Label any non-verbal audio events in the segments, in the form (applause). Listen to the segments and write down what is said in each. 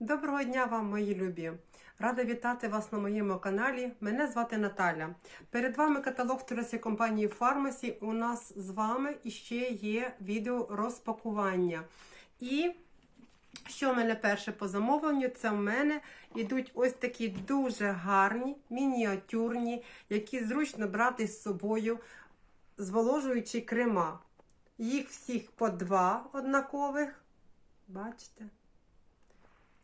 Доброго дня вам, мої любі! Рада вітати вас на моєму каналі. Мене звати Наталя. Перед вами каталог туристської компанії Фармасі. У нас з вами іще є відео розпакування. І що в мене перше по замовленню? Це в мене йдуть ось такі дуже гарні, мініатюрні, які зручно брати з собою зволожуючі крема. Їх всіх по два однакових. Бачите?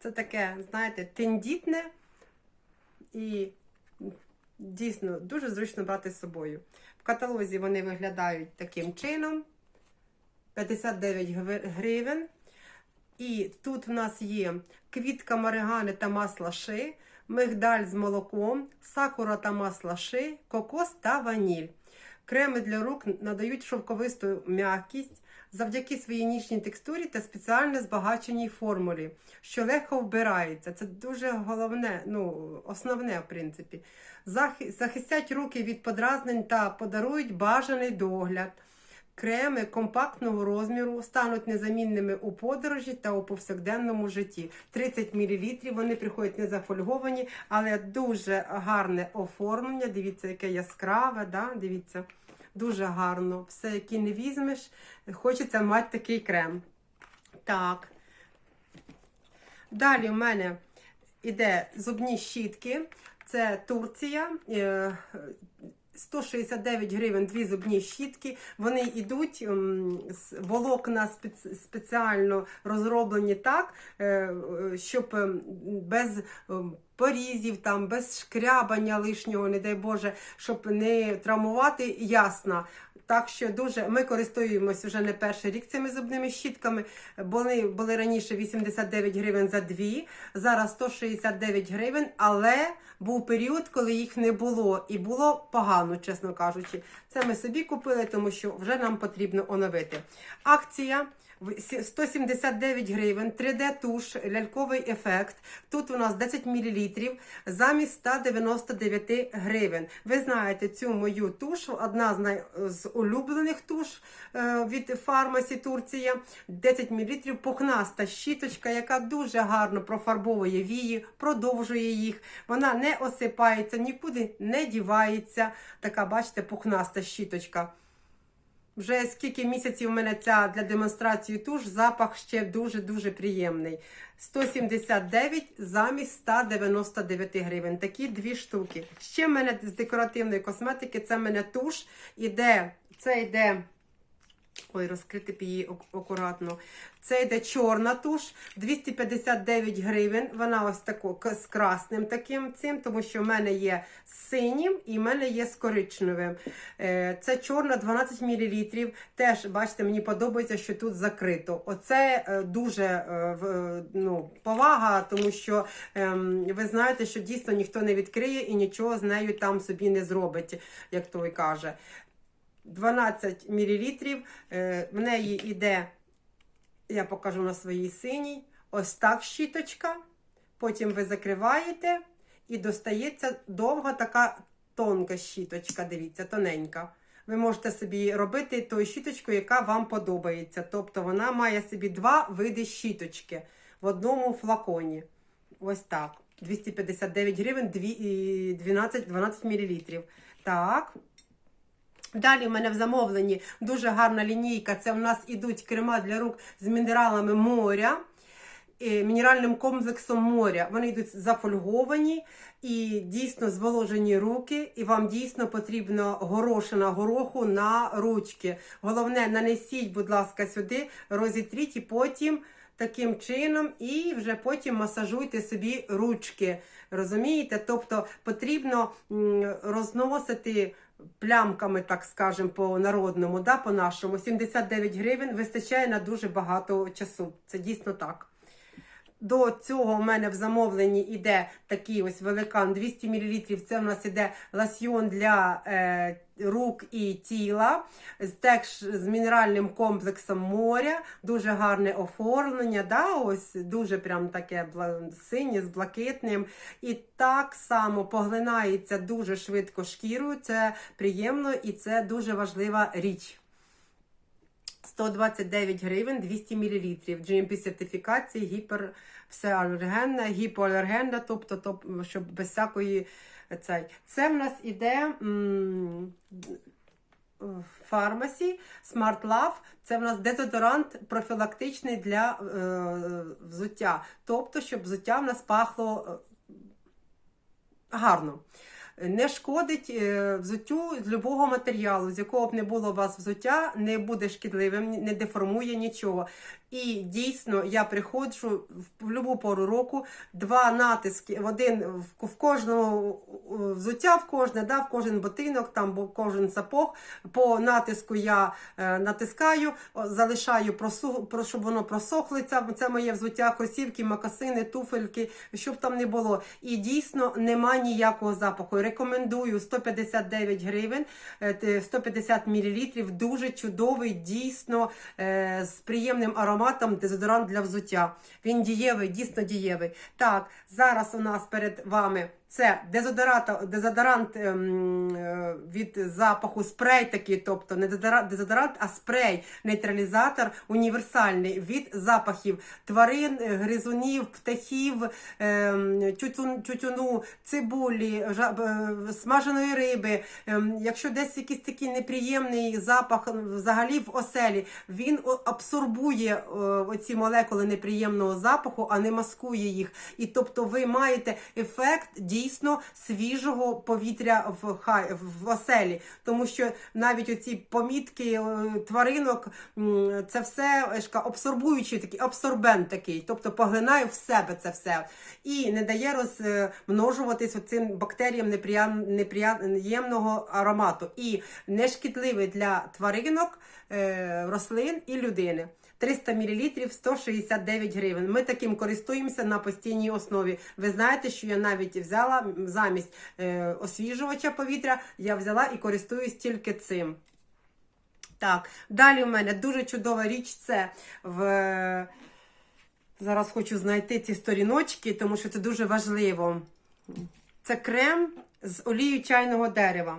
Це таке, знаєте, тендітне і дійсно дуже зручно брати з собою. В каталозі вони виглядають таким чином: 59 гривень. І тут в нас є квітка маригани та масла ши, мигдаль з молоком, сакура та масла ши, кокос та ваніль. Креми для рук надають шовковисту м'якість завдяки своїй нічній текстурі та спеціально збагаченій формулі, що легко вбирається. Це дуже головне, ну, основне, в принципі. Захистять руки від подразнень та подарують бажаний догляд. Креми компактного розміру стануть незамінними у подорожі та у повсякденному житті. 30 мл, вони приходять не зафольговані, але дуже гарне оформлення. Дивіться, яке яскраве, да? дивіться, дуже гарно. Все, який не візьмеш, хочеться мати такий крем. Так. Далі в мене іде зубні щітки. Це Турція. Е, 169 гривень дві зубні щітки. Вони йдуть з волокна спеціально розроблені так, е, е, щоб ем, без ем, порізів, там, без шкрябання лишнього, не дай Боже, щоб не травмувати ясна. Так що дуже ми користуємося вже не перший рік цими зубними щітками. Вони були раніше 89 гривень за дві, зараз 169 гривень, але був період, коли їх не було, і було погано, чесно кажучи. Це ми собі купили, тому що вже нам потрібно оновити. Акція. В- сі- 179 гривень, 3D туш, ляльковий ефект. Тут у нас 10 мл замість 199 гривень. Ви знаєте цю мою туш, одна з улюблених туш е, від фармасі Турція. 10 мл пухнаста щіточка, яка дуже гарно профарбовує вії, продовжує їх. Вона не осипається, нікуди не дівається. Така, бачите, пухнаста щіточка. Вже скільки місяців у мене ця для демонстрації туш, запах ще дуже-дуже приємний. 179 замість 199 гривень. Такі дві штуки. Ще в мене з декоративної косметики, це в мене туш. Іде, це йде. Ой, розкрити б її акуратно. Це йде чорна туш, 259 гривень. Вона ось тако з красним таким цим, тому що в мене є з синім і в мене є з коричневим. Е, Це чорна 12 мл. Теж, бачите, мені подобається, що тут закрито. Оце е, дуже е, ну, повага, тому що ем, ви знаєте, що дійсно ніхто не відкриє і нічого з нею там собі не зробить, як той каже. 12 мл. В неї йде, я покажу на своїй синій, ось так щіточка. Потім ви закриваєте і достається довга така тонка щіточка, дивіться, тоненька. Ви можете собі робити тою щіточкою, яка вам подобається. Тобто вона має собі два види щіточки в одному флаконі. Ось так. 259 гривень, 12, 12 мл. Так, Далі в мене в замовленні дуже гарна лінійка. Це в нас ідуть крема для рук з мінералами моря, е, мінеральним комплексом моря. Вони йдуть зафольговані і дійсно зволожені руки. І вам дійсно потрібно горошина гороху на ручки. Головне, нанесіть, будь ласка, сюди, розітріть і потім. Таким чином, і вже потім масажуйте собі ручки. Розумієте? Тобто потрібно розносити плямками, так скажемо, по народному, да, по нашому. 79 гривень вистачає на дуже багато часу. Це дійсно так. До цього у мене в замовленні йде такий ось великан 200 мл. Це у нас іде ласьйон для е, рук і тіла, з- теж з мінеральним комплексом моря, дуже гарне оформлення. Да? Ось дуже прям таке синє з блакитним. І так само поглинається дуже швидко шкірою. Це приємно і це дуже важлива річ. 129 гривень 200 мл. GMP сертифікації, гіпер, все алергенне, гіпоалергенне, тобто, тобто, щоб без всякої цей. Це в нас іде м, фармасі Smart Love. Це в нас дезодорант профілактичний для е, взуття. Тобто, щоб взуття в нас пахло е, гарно. Не шкодить е, взуттю з любого матеріалу, з якого б не було у вас взуття, не буде шкідливим, не деформує нічого. І дійсно я приходжу в будь-яку пору року, два натиски, в один в, в кожного е, взуття, в кожне, да, в кожен ботинок, там бо кожен сапог. По натиску я е, натискаю, залишаю, просу, про, щоб воно просохло. Це, моє взуття, кросівки, макасини, туфельки, щоб там не було. І дійсно нема ніякого запаху. Рекомендую 159 гривень, е, 150 мл. Дуже чудовий, дійсно е, з приємним ароматом дезодорант для взуття. Він дієвий, дійсно дієвий. Так, зараз у нас перед вами це дезодорант, дезодорант ем, е, від запаху спрей такий, тобто не дезодорант, а спрей, нейтралізатор універсальний від запахів тварин, гризунів, птахів, ем, тютюн, тютюну, цибулі, жаб, е, смаженої риби. Ем, якщо десь якийсь такий неприємний запах взагалі в оселі, він абсорбує оці молекули неприємного запаху, а не маскує їх. І тобто ви маєте ефект дійсно свіжого повітря в хай в оселі, тому що навіть оці помітки е, тваринок, це все я абсорбуючий такий абсорбент такий, тобто поглинає в себе це все і не дає розмножуватись цим бактеріям неприям- неприємного аромату. І не шкідливий для тваринок, е, рослин і людини. 300 мл 169 гривень. Ми таким користуємося на постійній основі. Ви знаєте, що я навіть взяла замість е, освіжувача повітря, я взяла і користуюсь тільки цим. Так, далі в мене дуже чудова річ це в. Зараз хочу знайти ці сторіночки, тому що це дуже важливо. Це крем з олією чайного дерева.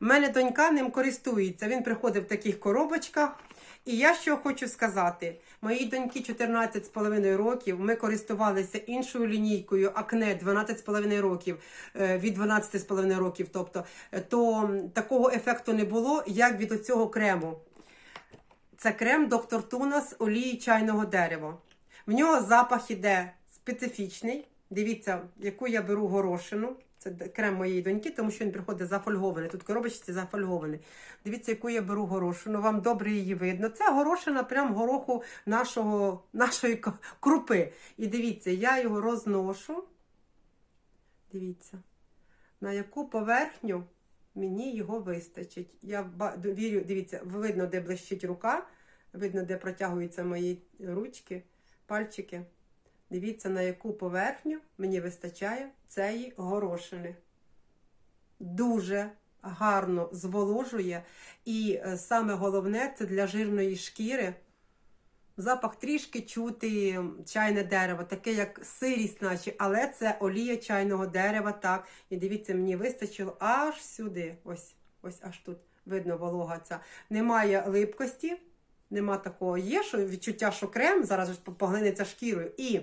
У мене донька ним користується. Він приходить в таких коробочках. І я що хочу сказати: моїй доньки 14,5 років. Ми користувалися іншою лінійкою Акне 12,5 років е, від 12,5 років. Тобто, е, то такого ефекту не було, як від оцього крему. Це крем Доктор Туна з олії чайного дерева. В нього запах іде специфічний. Дивіться, яку я беру горошину. Це крем моєї доньки, тому що він приходить зафольгований. Тут коробочці зафольгований. Дивіться, яку я беру горошину. Вам добре її видно. Це горошина прям гороху нашого, нашої крупи. І дивіться, я його розношу. Дивіться, на яку поверхню мені його вистачить. Я вірю, дивіться, видно, де блищить рука, видно, де протягуються мої ручки, пальчики. Дивіться, на яку поверхню мені вистачає цієї горошини. Дуже гарно зволожує. І е, саме головне це для жирної шкіри. Запах трішки чути чайне дерево, таке як сирість, наче, але це олія чайного дерева. Так. І дивіться, мені вистачило аж сюди. Ось, ось аж тут видно волога ця. Немає липкості, нема такого. Є що відчуття, що крем зараз поглинеться шкірою. І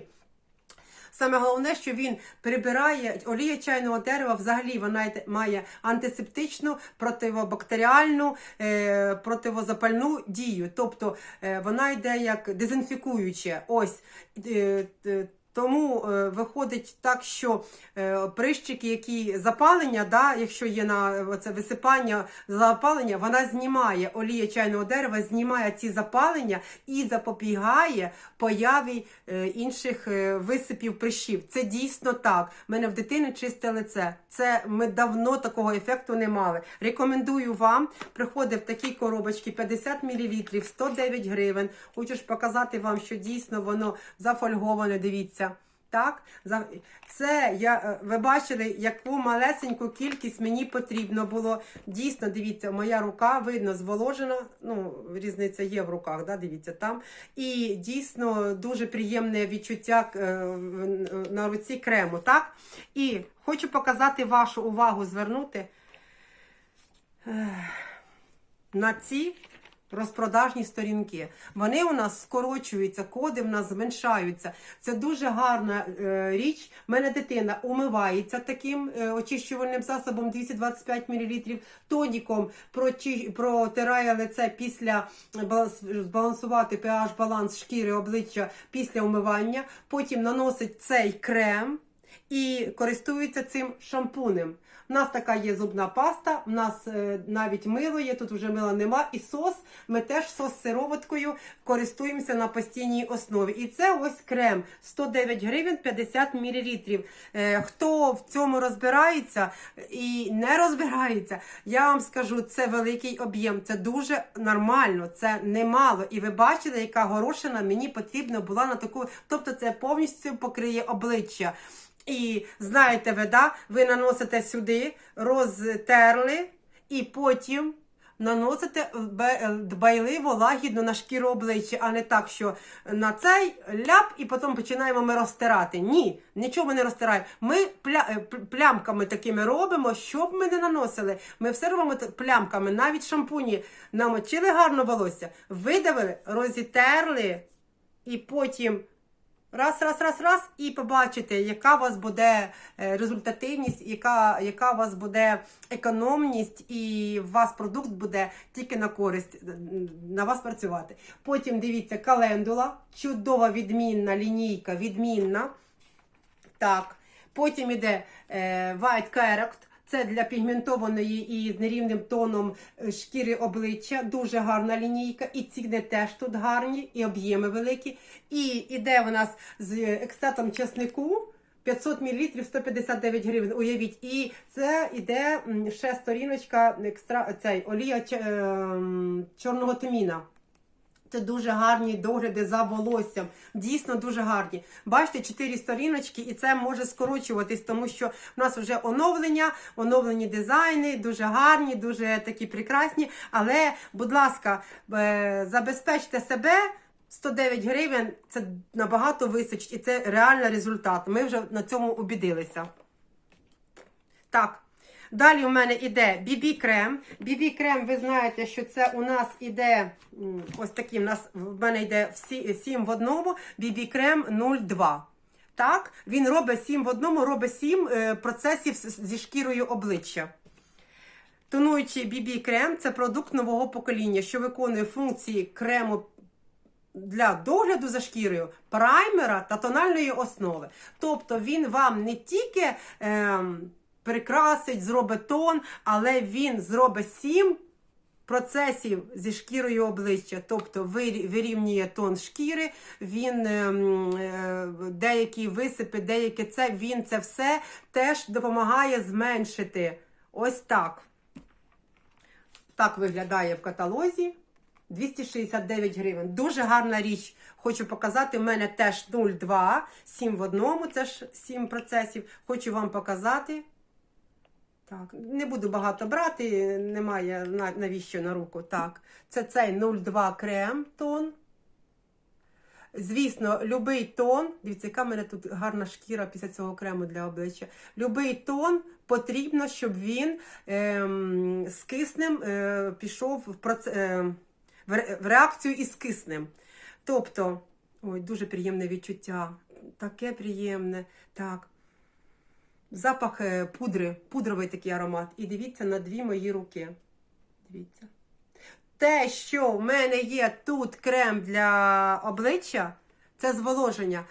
Саме головне, що він прибирає олія чайного дерева, взагалі вона має антисептичну, противобактеріальну, е, противозапальну дію. Тобто е, вона йде як дезінфікуюче. Ось. Е, е, тому е, виходить так, що е, прищики, які запалення, да, якщо є на це висипання запалення, вона знімає олія чайного дерева, знімає ці запалення і запобігає появі е, інших е, висипів прищів. Це дійсно так. У мене в дитини чисте лице. Це ми давно такого ефекту не мали. Рекомендую вам. Приходить в такій коробочці 50 мл, 109 гривень. Хочу ж показати вам, що дійсно воно зафольговане. Дивіться. Так, це я е, ви бачили, яку малесеньку кількість мені потрібно було. Дійсно, дивіться, моя рука видно зволожена. Ну, різниця є в руках, да, дивіться там. І дійсно дуже приємне відчуття е, на руці крему. Так? І хочу показати вашу увагу, звернути на ці розпродажні сторінки. Вони у нас скорочуються, коди в нас зменшаються. Це дуже гарна е, річ. У мене дитина умивається таким е, очищувальним засобом 225 мл, тоніком прочи- протирає лице після баланс- збалансувати pH баланс шкіри обличчя після умивання. Потім наносить цей крем і користується цим шампунем. У нас така є зубна паста, у нас е, навіть мило є, тут вже мила нема. І сос. Ми теж сос з сироваткою користуємося на постійній основі. І це ось крем 109 гривень 50 мл. Е, хто в цьому розбирається і не розбирається, я вам скажу, це великий об'єм, це дуже нормально, це немало. І ви бачили, яка горошина мені потрібна була на таку. Тобто це повністю покриє обличчя. І знаєте ви, да, ви наносите сюди, розтерли, і потім наносите дбайливо, лагідно на шкіру обличчя, а не так, що на цей ляп і потім починаємо ми розтирати. Ні, нічого ми не розтираємо. Ми пля, е, плямками такими робимо, щоб ми не наносили. Ми все робимо плямками, навіть шампуні намочили гарно волосся, видавили, розітерли і потім. Раз, раз, раз, раз, і побачите, яка у вас буде е, результативність, яка, яка у вас буде економність, і у вас продукт буде тільки на користь е, на вас працювати. Потім дивіться, календула, чудова відмінна лінійка, відмінна. Так. Потім іде е, White Character. Це для пігментованої і з нерівним тоном е, шкіри обличчя. Дуже гарна лінійка. І ціни теж тут гарні, і об'єми великі. І іде у нас з екстатом чеснику. 500 мл 159 гривень, уявіть. І це іде ще сторіночка екстра, цей, олія ем, чорного тміна. Це дуже гарні догляди за волоссям. Дійсно дуже гарні. Бачите, чотири сторіночки, і це може скорочуватись, тому що в нас вже оновлення, оновлені дизайни, дуже гарні, дуже такі прекрасні. Але, будь ласка, е, забезпечте себе. 109 гривень це набагато височить, і це реальний результат. Ми вже на цьому убідилися. Так. Далі у мене іде BB крем. BB крем, ви знаєте, що це у нас іде ось нас в мене йде 7 в одному. BB крем 02. Так, він робить 7 в одному, робить 7 е, процесів зі шкірою обличчя. Тонуючий BB крем це продукт нового покоління, що виконує функції крему для догляду за шкірою, праймера та тональної основи. Тобто він вам не тільки ем, прикрасить, зробить тон, але він зробить сім процесів зі шкірою обличчя. Тобто вирівнює тон шкіри, він ем, е, деякі висипи, деякі це, він це все теж допомагає зменшити. Ось так. Так виглядає в каталозі. 269 гривень. Дуже гарна річ. Хочу показати. У мене теж 0,2, 7 в одному, це ж 7 процесів. Хочу вам показати. Так, не буду багато брати, немає навіщо на руку. Так, це цей 0,2 крем тон. Звісно, любий тон, дивіться, яка мене тут гарна шкіра після цього крему для обличчя. Любий тон потрібно, щоб він ем, з киснем е, пішов в, проц... е, в реакцію із киснем. Тобто, ой, дуже приємне відчуття. Таке приємне. Так. Запах е, пудри, пудровий такий аромат. І дивіться на дві мої руки. Дивіться. Те, що в мене є тут крем для обличчя, це зволоження.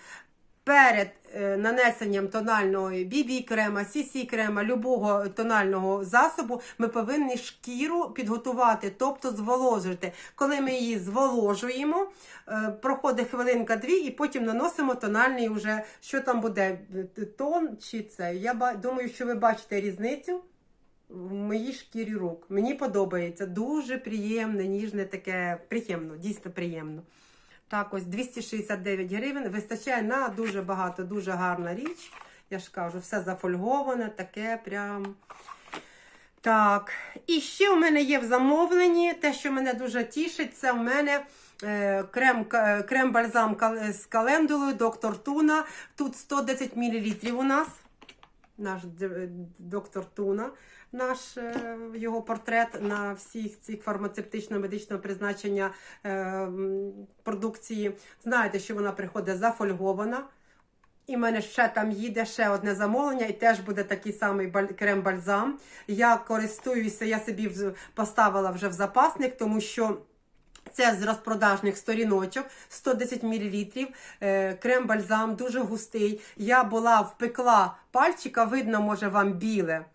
Перед е, нанесенням тонального BB крема, CC крема, любого тонального засобу, ми повинні шкіру підготувати, тобто зволожити. Коли ми її зволожуємо, е, проходить хвилинка-дві, і потім наносимо тональний уже, що там буде, е, тон чи це. Я думаю, що ви бачите різницю в моїй шкірі рук. Мені подобається. Дуже приємне, ніжне, таке приємно, дійсно приємно. Так, ось 269 гривень. Вистачає на дуже багато, дуже гарна річ. Я ж кажу, все зафольговане, таке прям. Так, і ще у мене є в замовленні, те, що мене дуже тішить, це в мене е, крем, ка- крем-бальзам з календулою, доктор Туна. Тут 110 мл у нас. Наш доктор Туна, наш е, його портрет на всіх цих фармацевтично-медичного призначення е, продукції. Знаєте, що вона приходить зафольгована. І в мене ще там їде ще одне замовлення, і теж буде такий самий баль- крем-бальзам. Я користуюся, я собі поставила вже в запасник, тому що. Це з розпродажних сторіночок 110 мл. е, Крем-бальзам дуже густий. Я була впекла пальчика, видно, може вам біле.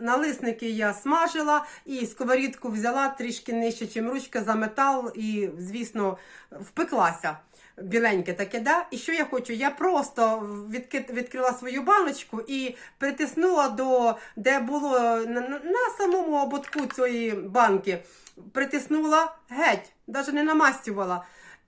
Налисники я смажила і сковорідку взяла трішки нижче, чим ручка за метал, і, звісно, впеклася. Біленьке таке, да? І що я хочу? Я просто відки- відкрила свою баночку і притиснула до, де було на, на самому ободку цієї банки, притиснула геть, навіть не намастювала.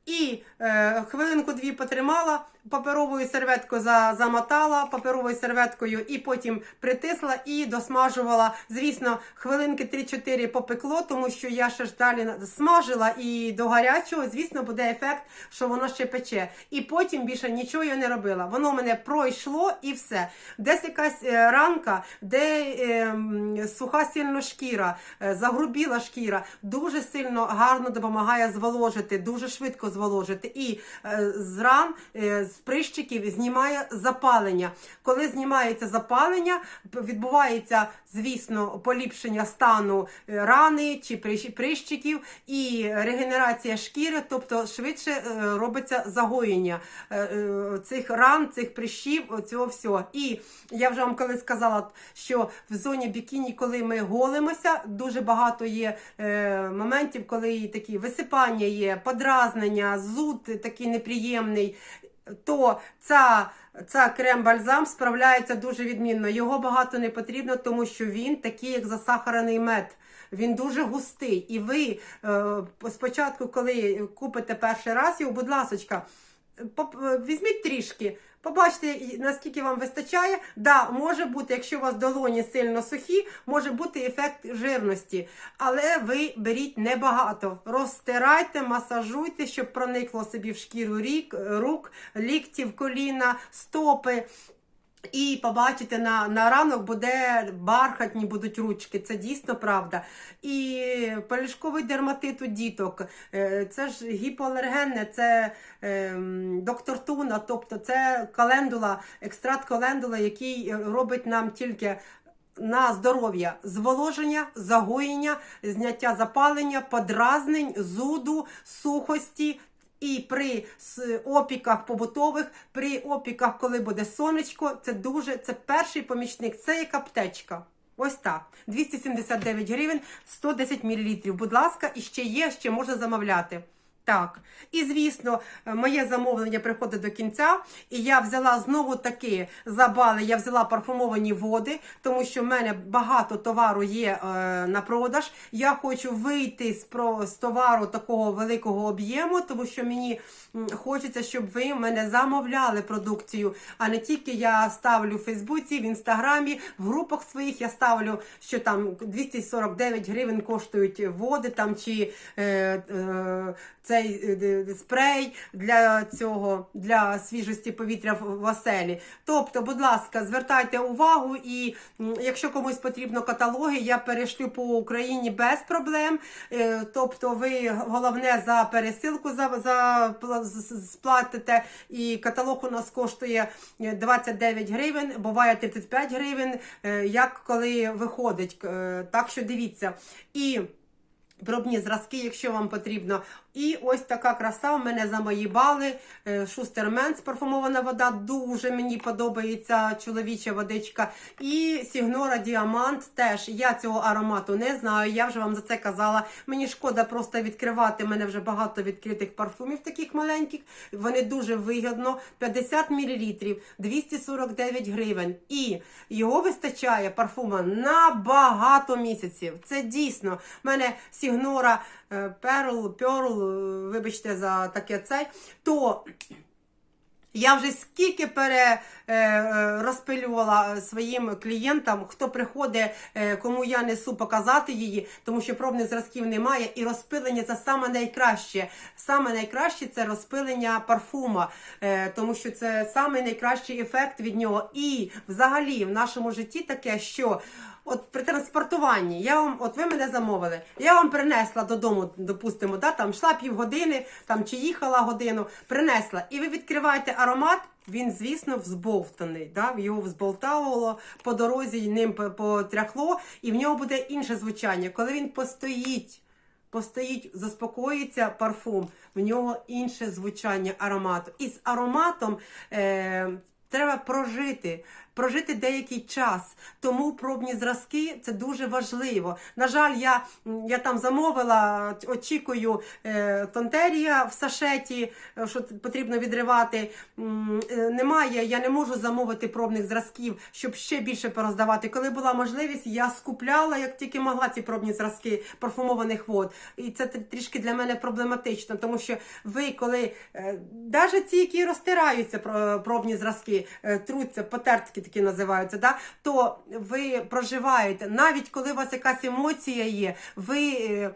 І е, хвилинку-дві потримала, паперовою серветкою за, замотала паперовою серветкою і потім притисла і досмажувала. Звісно, хвилинки 3-4 попекло, тому що я ще ж далі смажила і до гарячого, звісно, буде ефект, що воно ще пече. І потім більше нічого я не робила. Воно мене пройшло і все. Десь якась е, ранка, де е, суха сильно шкіра, е, загрубіла шкіра, дуже сильно гарно допомагає зволожити, дуже швидко зволожити. І е, з ран, е, з прищиків знімає запалення. Коли знімається запалення, відбувається, звісно, поліпшення стану е, рани чи прищ- прищиків і регенерація шкіри, тобто швидше е, робиться загоєння е, цих ран, цих прищів, цього всього. І я вже вам колись сказала, що в зоні бікіні, коли ми голимося, дуже багато є моментів, коли такі висипання є, подразнення, зуд такий неприємний. То ця, ця крем-бальзам справляється дуже відмінно. Його багато не потрібно, тому що він такий, як засахарений мед. Він дуже густий. І ви е, спочатку, коли купите перший раз його, будь ласочка, візьміть трішки, побачите, наскільки вам вистачає. Да, може бути, якщо у вас долоні сильно сухі, може бути ефект жирності. Але ви беріть небагато. Розтирайте, масажуйте, щоб проникло собі в шкіру рік, рук, ліктів, коліна, стопи. І побачите, на, на ранок буде бархатні будуть ручки. Це дійсно правда. І полішковий дерматит у діток. е, Це ж гіпоалергенне, це ем, доктор Туна, тобто це календула, екстракт календула, який робить нам тільки. На здоров'я зволоження, загоєння, зняття запалення, подразнень, зуду, сухості. І при опіках побутових, при опіках, коли буде сонечко, це дуже це перший помічник, це як аптечка. Ось так. 279 гривень, 110 мл. Будь ласка, і ще є, ще можна замовляти. Так, і звісно, е, моє замовлення приходить до кінця, і я взяла знову таки за бали, я взяла парфумовані води, тому що в мене багато товару є е, на продаж. Я хочу вийти з, про, з товару такого великого об'єму, тому що мені хочеться, щоб ви мене замовляли продукцію, а не тільки я ставлю в Фейсбуці, в інстаграмі, в групах своїх я ставлю, що там 249 гривень коштують води там чи е, е, цей е, спрей для цього для свіжості повітря в оселі. Тобто, будь ласка, звертайте увагу, і якщо комусь потрібно каталоги, я перешлю по Україні без проблем. Е, Тобто, ви головне за пересилку за, за сплатите, і каталог у нас коштує е, 29 гривень, буває 35 гривень, е, як коли виходить. Е, Так що дивіться. І Пробні зразки, якщо вам потрібно. І ось така краса в мене за мої бали. Е, Шустерменс парфумована вода. Дуже мені подобається чоловіча водичка. І Сігнора Діамант теж. Я цього аромату не знаю. Я вже вам за це казала. Мені шкода просто відкривати. У мене вже багато відкритих парфумів, таких маленьких. Вони дуже вигідно. 50 мл, 249 гривень. І його вистачає парфума на багато місяців. Це дійсно. В мене Сігнора Перл, Перл, вибачте за таке цей, то Я вже скільки пере, е, е, своїм клієнтам, хто приходить, е, кому я несу показати її, тому що пробних зразків немає. І розпилення це саме найкраще. Саме найкраще це розпилення парфума, е, тому що це найкращий ефект від нього. І взагалі в нашому житті таке, що. От при транспортуванні я вам, от ви мене замовили, я вам принесла додому, допустимо, да, там йшла півгодини, там чи їхала годину, принесла, і ви відкриваєте аромат. Він, звісно, взбовтаний. Да? Його взболтавувало по дорозі, ним потряхло, і в нього буде інше звучання. Коли він постоїть, постоїть, заспокоїться парфум, в нього інше звучання аромату. І з ароматом е, треба прожити. Прожити деякий час, тому пробні зразки це дуже важливо. На жаль, я, я там замовила, очікую е, тонтерія в сашеті, е, що потрібно відривати. Е, Немає, я не можу замовити пробних зразків, щоб ще більше пороздавати. Коли була можливість, я скупляла як тільки могла ці пробні зразки парфумованих вод. І це трішки для мене проблематично, тому що ви, коли навіть ці, які розтираються про- пробні зразки, труться, потертки такі називаються, да, то ви проживаєте, навіть коли у вас якась емоція є, ви. е,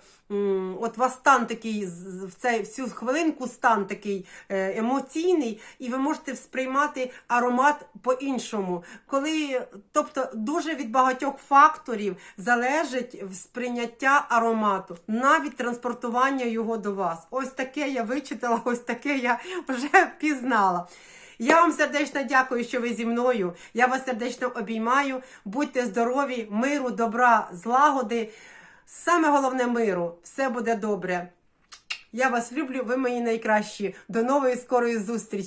От у вас стан такий в цей в цю хвилинку стан такий е, емоційний, і ви можете сприймати аромат по-іншому. Коли, тобто, дуже від багатьох факторів залежить сприйняття аромату, навіть транспортування його до вас. Ось таке я вичитала, ось таке я вже (laughs) пізнала. Я вам сердечно дякую, що ви зі мною. Я вас сердечно обіймаю. Будьте здорові, миру, добра, злагоди. Саме головне миру. Все буде добре. Я вас люблю, ви мої найкращі. До нової скорої зустрічі.